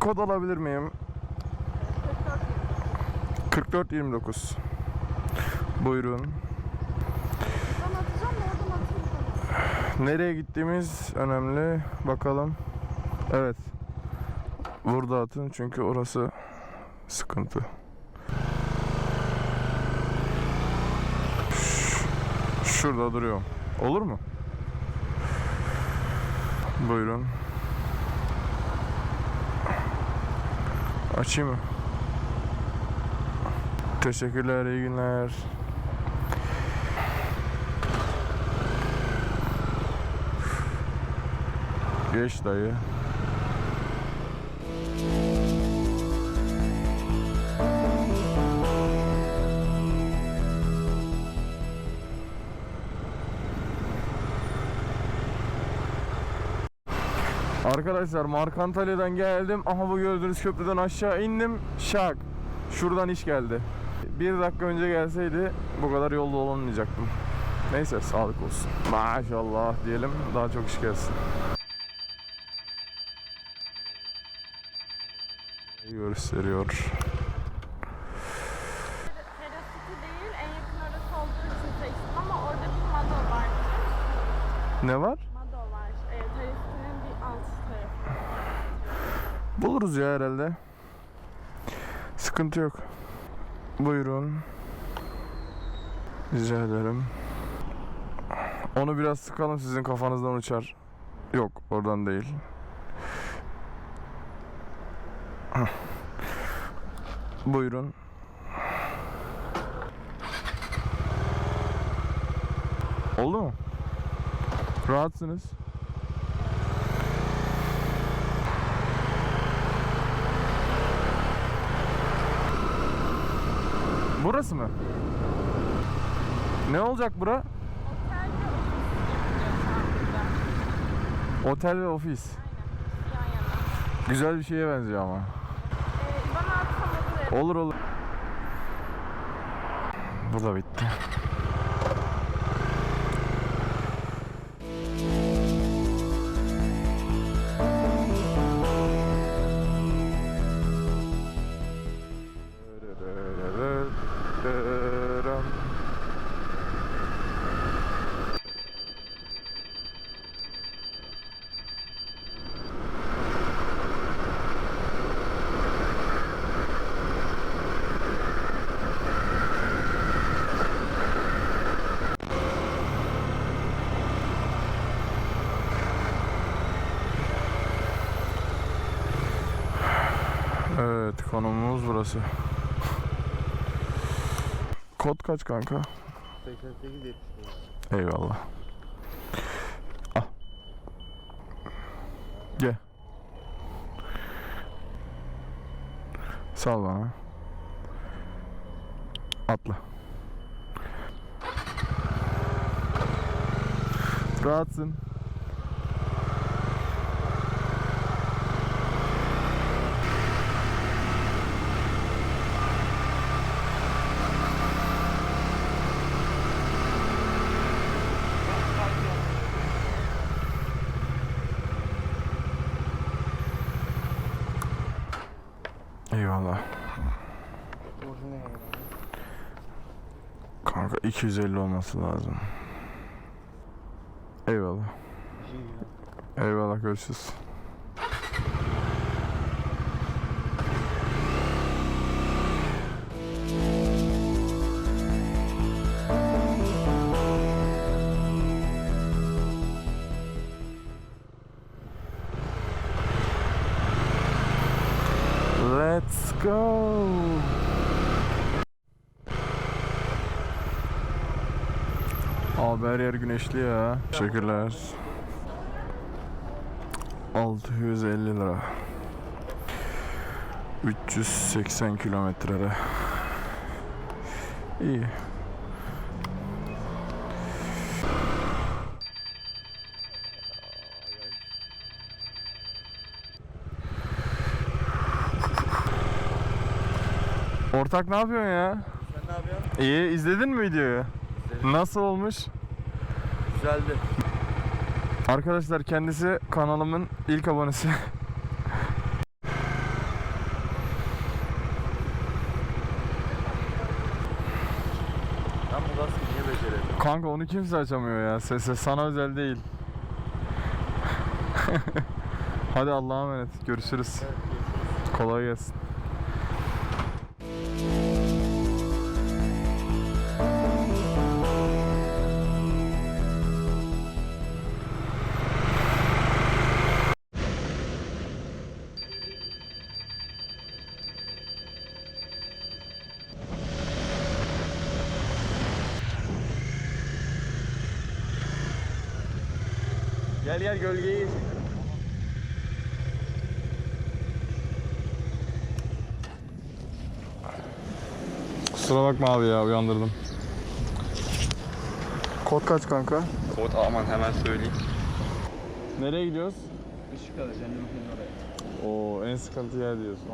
Kod alabilir miyim? 4429. Buyurun. Nereye gittiğimiz önemli. Bakalım. Evet. Burada atın çünkü orası sıkıntı. Şurada duruyorum. Olur mu? Buyurun. Açayım mı? Teşekkürler, iyi günler. Geç dayı. Arkadaşlar Mark Antalya'dan geldim. Aha bu gördüğünüz köprüden aşağı indim. Şak. Şuradan iş geldi. Bir dakika önce gelseydi bu kadar yolda olamayacaktım. Neyse sağlık olsun. Maşallah diyelim daha çok iş gelsin. Gösteriyor. Terasiti değil en yakın orası olduğu için seçtim ama orada bir Mado var. Ne var? Mado var. E, Terasitinin bir alt tarafı. Buluruz ya herhalde. Sıkıntı yok. Buyurun. Rica ederim. Onu biraz sıkalım sizin kafanızdan uçar. Yok oradan değil. Buyurun. Oldu mu? Rahatsınız. Burası mı? Ne olacak bura? Otel ve ofis. Güzel bir şeye benziyor ama. E, bana atsam olur. Olur olur. Bu da bitti. Konumumuz burası. Kod kaç kanka? 88 75. Eyvallah. Al. Gel. Sal bana. Atla. Rahatsın. Eyvallah. Kanka 250 olması lazım. Eyvallah. Eyvallah görüşürüz. Her yer güneşli ya. Teşekkürler. 650 lira. 380 kilometrede. İyi. Ortak ne yapıyorsun ya? Sen ne yapıyorsun? İyi izledin mi videoyu? Nasıl olmuş? Güzeldi. Arkadaşlar kendisi kanalımın ilk abonesi. Kanka onu kimse açamıyor ya. Sesi sana özel değil. Hadi Allah'a emanet. Görüşürüz. Kolay gelsin. Gel gel gölgeye geç. Kusura bakma abi ya uyandırdım. Kod kaç kanka? Kod aman hemen söyleyeyim. Nereye gidiyoruz? Işık cennetin oraya. Oo en sıkıntı yer diyorsun.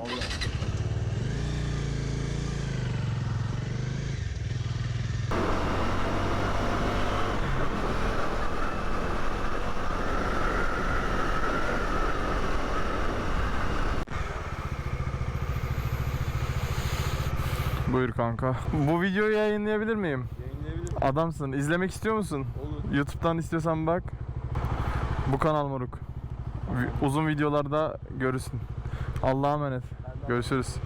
Buyur kanka. Bu videoyu yayınlayabilir miyim? Yayınlayabilirim. Adamsın. İzlemek istiyor musun? Olur. YouTube'dan istiyorsan bak. Bu kanal moruk. Uzun videolarda görürsün. Allah'a emanet. Görüşürüz.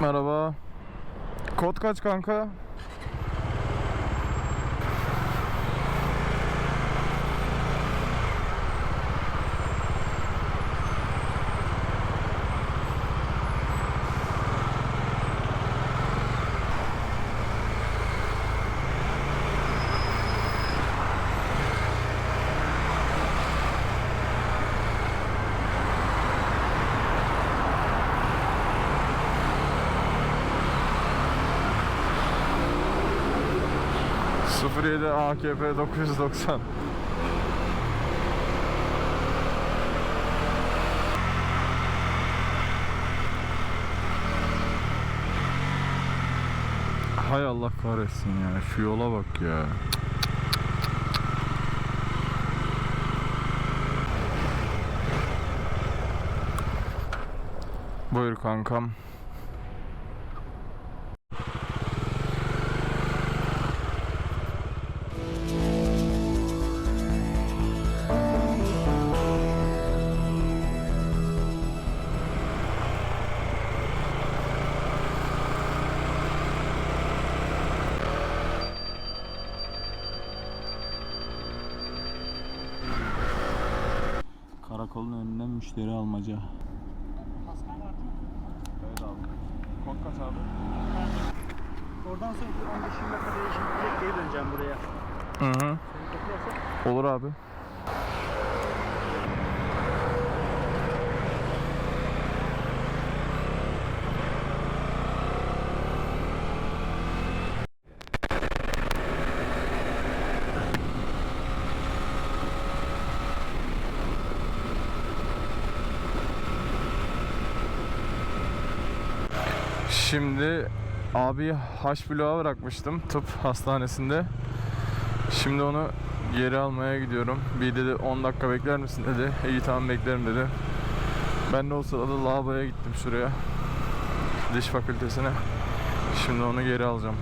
Merhaba. Kod kaç kanka? ...07 AKP 990 Hay Allah kahretsin ya şu yola bak ya. Buyur kankam müşteri almaca. Evet abi Kod kaç abi? Oradan sonra bir 15-20 dakika değişim geri döneceğim buraya. Hı hı Olur abi Şimdi abi H bloğa bırakmıştım tıp hastanesinde. Şimdi onu geri almaya gidiyorum. Bir dedi 10 dakika bekler misin dedi. İyi tamam beklerim dedi. Ben de o sırada lavaboya gittim şuraya. Diş fakültesine. Şimdi onu geri alacağım.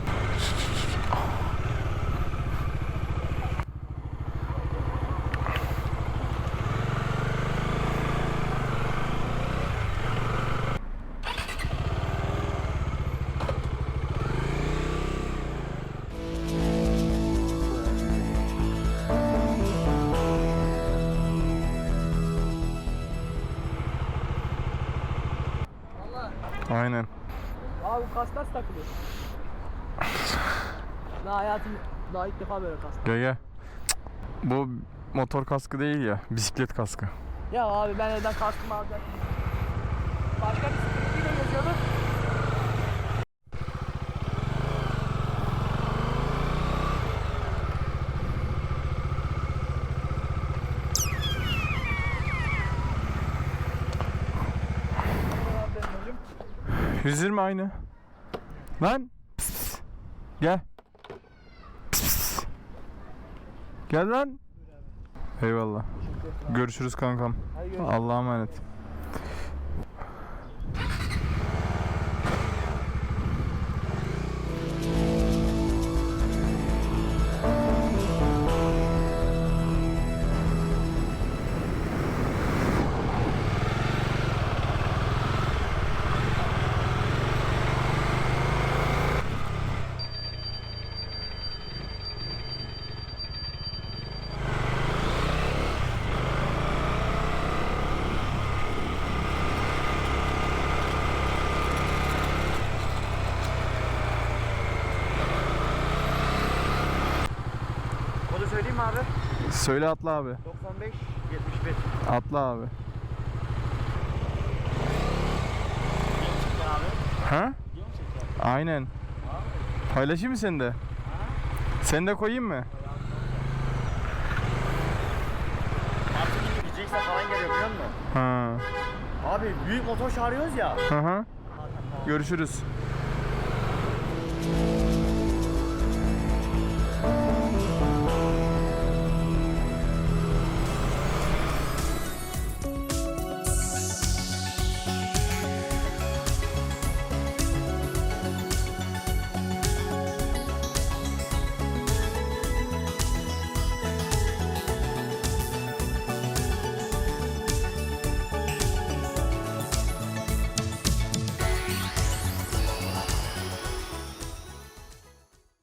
Aynen. Abi kas nasıl takılıyor? daha hayatım daha ilk defa böyle kas. Gel gel. Bu motor kaskı değil ya. Bisiklet kaskı. Ya abi ben neden kaskımı alacaktım? Başka bir sıkıntıyla 120 aynı. Lan. Pis, pis. Gel. Pis, pis. Gel lan. Eyvallah. Görüşürüz kankam. Allah'a emanet. Söyleyeyim mi abi? Söyle atla abi. 95 71. Atla abi. Ha? Aynen. Paylaşayım mı seni de? Seni de koyayım mı? Artık diyecekse falan geliyor biliyor musun? Ha. Abi büyük motor çağırıyoruz ya. Hı hı. Görüşürüz.